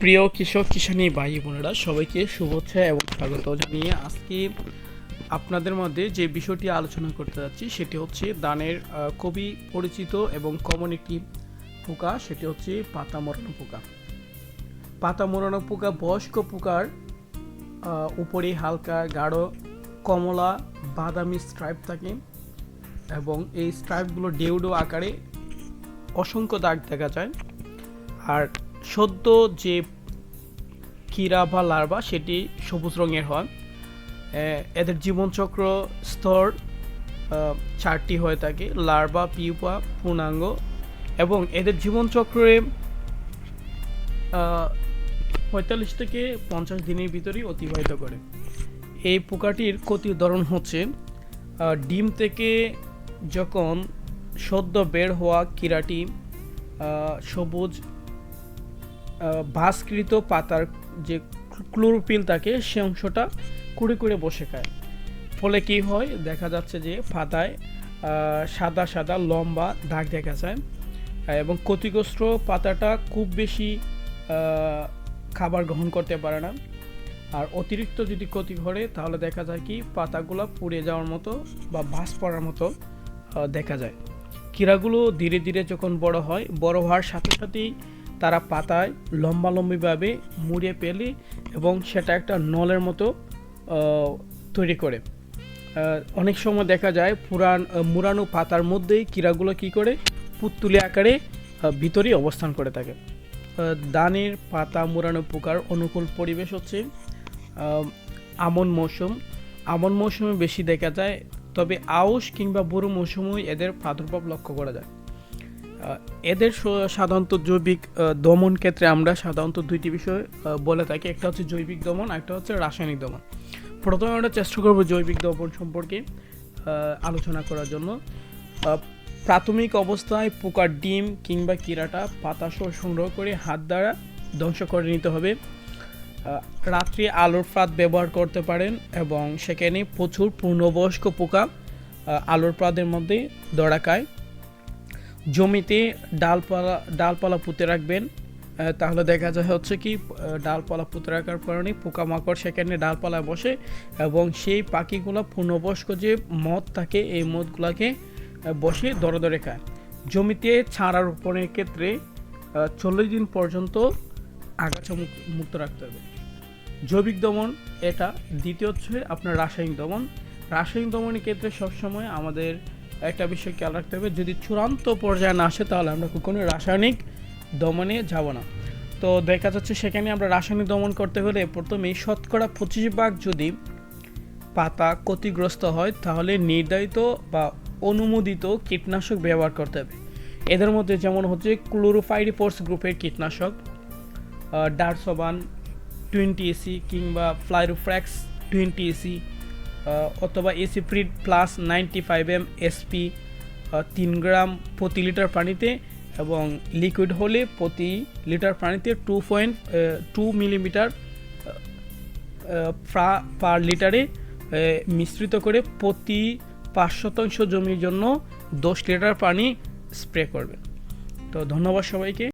প্রিয় কৃষক, কিষানী ভাই বোনেরা, সবাইকে শুভেচ্ছা এবং স্বাগত জানিয়ে আজকে আপনাদের মধ্যে যে বিষয়টি আলোচনা করতে যাচ্ছি, সেটি হচ্ছে দানের খুবই পরিচিত এবং কমন একটি পোকা, সেটি হচ্ছে পাতা মরানো পোকা। পাতা মরানো পোকা বয়স্ক পোকার উপরে হালকা গাঢ় কমলা, বাদামি স্ট্রাইপ থাকে এবং এই স্ট্রাইপগুলো ডেউডো আকারে অসংখ্য দাগ দেখা যায়। আর সদ্য যে কীরা বা লার্ভা, সেটি সবুজ রঙের হয়। এদের জীবনচক্র স্তর চারটি হয়ে থাকে, লার্ভা, পিউপা, পূর্ণাঙ্গ, এবং এদের জীবনচক্রে পঁয়তাল্লিশ থেকে পঞ্চাশ দিনের ভিতরেই অতিবাহিত করে। এই পোকাটির ক্ষতির ধরন হচ্ছে ডিম থেকে যখন সদ্য বের হওয়া কীরাটি সবুজ ভাস্কৃত পাতার যে ক্লোরোফিল থাকে, সে অংশটা কুড়ে কুড়ে বসে খায়। ফলে কি হয়, দেখা যাচ্ছে যে পাতায় সাদা সাদা, লম্বা দাগ দেখা যায় এবং ক্ষতিগ্রস্ত পাতাটা খুব বেশি খাবার গ্রহণ করতে পারে না। আর অতিরিক্ত যদি ক্ষতি করে, তাহলে দেখা যায় কি, পাতাগুলো পুড়ে যাওয়ার মতো বা ভাস পড়ার মতো দেখা যায়। কীড়াগুলো ধীরে ধীরে যখন বড় হয়, বড় হওয়ার সাথে সাথেই তারা পাতায় লম্বালম্বিভাবে মুড়িয়ে পেলে এবং সেটা একটা নলের মতো তৈরি করে। অনেক সময় দেখা যায় পুরান মুড়ানো পাতার মধ্যেই কীড়াগুলো কী করে? পুতুলি আকারে ভিতরেই অবস্থান করে থাকে। দানের পাতা মুড়ানো পোকার অনুকূল পরিবেশ হচ্ছে আমন মৌসুম। আমন মৌসুমে বেশি দেখা যায়, তবে আউশ কিংবা বড় মৌসুমেই এদের প্রাদুর্ভাব লক্ষ্য করা যায়। এদের সাধারণত জৈবিক দমন ক্ষেত্রে আমরা সাধারণত দুইটি বিষয় বলে থাকি। একটা হচ্ছে জৈবিক দমন একটা হচ্ছে রাসায়নিক দমন। প্রথমে আমরা চেষ্টা করব জৈবিক দমন সম্পর্কে আলোচনা করার জন্য। প্রাথমিক অবস্থায় পোকার ডিম কিংবা কীরাটা পাতাসহ সংগ্রহ করে হাত দ্বারা ধ্বংস করে নিতে হবে। রাত্রি আলোর ফাঁদ ব্যবহার করতে পারেন এবং সেখানে প্রচুর পূর্ণবয়স্ক পোকা আলোর ফাঁদের মধ্যে দড়াকায় জমিতে ডালপালা ডালপালা পুঁতে রাখবেন। তাহলে দেখা যায় হচ্ছে কি ডালপালা পুঁতে রাখার কারণে পোকামাকড় সেখানে ডালপালায় বসে এবং সেই পাখিগুলো পূর্ণবয়স্ক যে মদ থাকে, এই মদগুলোকে বসে দরে দরে খায়। জমিতে ছাড়া রোপণের ক্ষেত্রে চল্লিশ দিন পর্যন্ত আগাছা মুক- মুক্ত রাখতে হবে। জৈবিক দমন, এটা দ্বিতীয় হচ্ছে আপনার রাসায়নিক দমন। রাসায়নিক দমনের ক্ষেত্রে সবসময় আমাদের একটা বিষয় খেয়াল রাখতে হবে, যদি চূড়ান্ত পর্যায়ে না আসে তাহলে আমরা কখনো রাসায়নিক দমনে যাব না। তো দেখা যাচ্ছে সেখানে আমরা রাসায়নিক দমন করতে হলে প্রথমে শতকরা পঁচিশ ভাগ যদি পাতা ক্ষতিগ্রস্ত হয়, তাহলে নির্ধারিত বা অনুমোদিত কীটনাশক ব্যবহার করতে হবে। এদের মধ্যে যেমন হচ্ছে ক্লোরোফাইরিফোর্স গ্রুপের কীটনাশক ডারসোবান, টোয়েন্টি এসি কিংবা ফ্লাইরোফ্র্যাক্স টোয়েন্টি এসি অথবা EC ফ্রিড plus ninety five M SP তিন গ্রাম প্রতি লিটার পানিতে এবং লিকুইড হলে প্রতি লিটার পানিতে two point two millimetre per লিটারে মিশ্রিত করে প্রতি পাঁচ শতাংশ জমির জন্য দশ লিটার পানি স্প্রে করবেন। তো ধন্যবাদ সবাইকে।